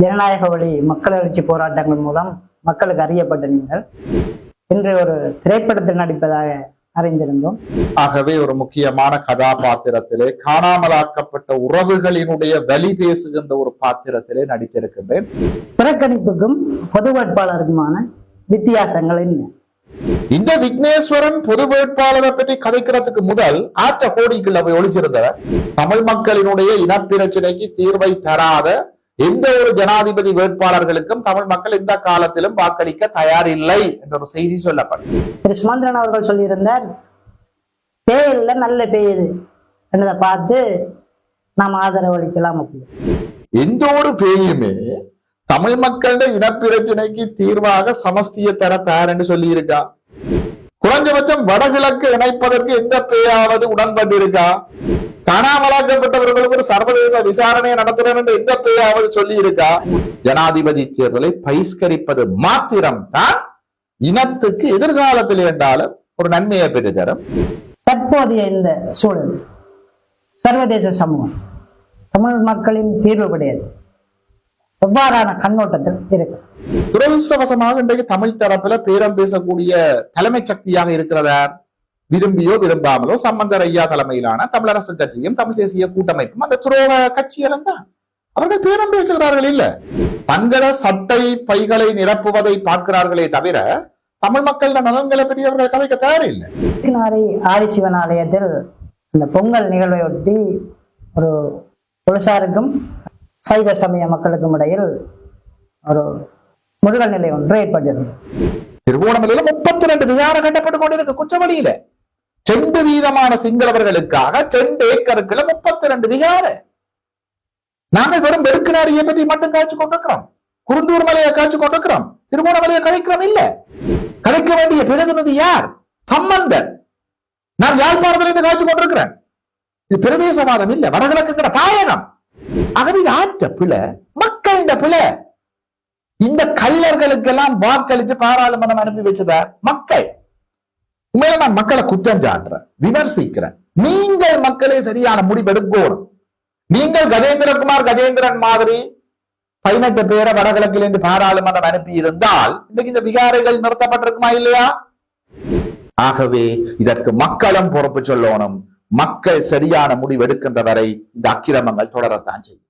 ஜனநாயக வழி மக்கள் எழுச்சி போராட்டங்கள் மூலம் மக்களுக்கு அறியப்பட்ட நீங்கள். இன்று ஒரு திரைப்படத்தில் நடிப்பதாக அறிந்திருந்தோம். ஆகவே ஒரு முக்கியமான கதாபாத்திரத்திலே காணாமலாக்கப்பட்ட உறவுகளினுடைய வழி பேசுகின்ற ஒரு பாத்திரத்திலே நடித்திருக்கின்றேன். புறக்கணிப்புக்கும் பொது வேட்பாளருக்குமான வித்தியாசங்கள் என்ன? இந்த விக்னேஸ்வரன் பொது வேட்பாளரை பற்றி கதைக்கிறதுக்கு முதல் ஆற்ற கோடிக்குள்ள போய் ஒளிச்சிருந்தவர் தமிழ் மக்களினுடைய இனப்பிரச்சனைக்கு தீர்வை தராத எந்த ஒரு ஜனாதிபதி வேட்பாளர்களுக்கும் தமிழ் மக்கள் எந்த காலத்திலும் வாக்களிக்க தயாரில்லை என்ற ஒரு செய்தி சொல்லப்பட்டது. திரு சுமந்திரன் அவர்கள் சொல்லியிருந்தார் பேயில்ல நல்ல பெய்யுது என்னதை பார்த்து நாம் ஆதரவு அளிக்கலாம் எந்த ஒரு பேயுமே தமிழ் மக்களுடைய இனப்பிரச்சனைக்கு தீர்வாக சமஸ்திய தர தயார் என்று சொல்லி இருக்கா குறைஞ்சபட்சம் வடகிழக்கு இணைப்பதற்கு எந்த பேயாவது உடன்பட்டு இருக்கா காணாமலாக்கப்பட்டவர்களுக்கு ஒரு சர்வதேச விசாரணையை நடத்துறேன் என்று எந்த பேயாவது சொல்லி இருக்கா ஜனாதிபதி தேர்தலை பகிஷ்கரிப்பது மாத்திரம் தான் இனத்துக்கு எதிர்காலத்தில் என்றாலும் ஒரு நன்மையை பெற்று தரும் தற்போதைய இந்த சூழல் சர்வதேச சமூகம் தமிழ் மக்களின் தீர்வு கிடையாது எவ்வாறான கண்ணோட்டத்தில் இருக்கு? துரதிருஷ்டவசமாக இன்றைக்கு தமிழ் தரப்புல பேரம் பேசக்கூடிய தலைமை சக்தியாக இருக்கிறதார் விரும்பியோ விரும்பாமலோ சம்பந்தர் ஐயா தலைமையிலான தமிழரசு கட்சியும் தமிழ் தேசிய கூட்டமைப்பும் அந்த துரோக கட்சிகளும் தான் அவர்கள் பேரம் பேசுகிறார்கள் இல்ல. தங்கள சட்டை பைகளை நிரப்புவதை பார்க்கிறார்களே தவிர தமிழ் மக்களின் நலன்களை பற்றி அவர்கள் கதைக்க தயாரில்லை. நாரி ஆதிசிவன் ஆலயத்தில் இந்த பொங்கல் நிகழ்வை ஒட்டி ஒரு புலசாருக்கும் சைவ சமய மக்களுக்கும் இடையில் ஒரு முருகல் நிலை ஒன்று ஏற்பட்டிருந்தது திருவோணமலையில முப்பத்தி ரெண்டு விகாரம் கட்டப்பட்டு கொண்டிருக்க குற்றவழியில செண்டு வீதமான சிங்களவர்களுக்காக செண்டு ஏக்கருக்குள்ள முப்பத்தி ரெண்டு விகார. நாங்கள் வெறும் வெறுக்கினாரியை பற்றி மட்டும் காய்ச்சி கொண்டிருக்கிறோம். குருந்தூர் மலையை காய்ச்சி கொண்டிருக்கிறோம். திருவோணமலையை கலைக்கிறோம் இல்ல. கலைக்க வேண்டிய பிரதிநிதி யார்? சம்பந்தன் நான் யாழ்ப்பாணத்திலிருந்து காய்ச்சி கொண்டிருக்கிறேன். இது பிரதேசவாதம் இல்ல வடகிழக்குங்கிற தாயகம். ஆகவே இது ஆற்ற பிழை மக்களின் பிழை. இந்த கள்ளர்களுக்கெல்லாம் வாக்களித்து பாராளுமன்றம் அனுப்பி வச்சதார் மக்கள். உண்மையில நான் மக்களை குற்றம் சாட்டுறேன் விமர்சிக்கிறேன். நீங்கள் மக்களே சரியான முடிவெடுக்கணும் நீங்கள் கஜேந்திரகுமார் கஜேந்திரன் மாதிரி பதினெட்டு பேரை வடகிழக்கில் இருந்து பாராளுமன்றம் அனுப்பி இருந்தால் இன்னைக்கு இந்த விகாரைகள் நிறுத்தப்பட்டிருக்குமா இல்லையா? ஆகவே இதற்கு மக்களும் பொறுப்பு சொல்லணும். மக்கள் சரியான முடிவெடுக்கின்ற வரை இந்த அக்கிரமங்கள் தொடரத்தான் செய்யும்.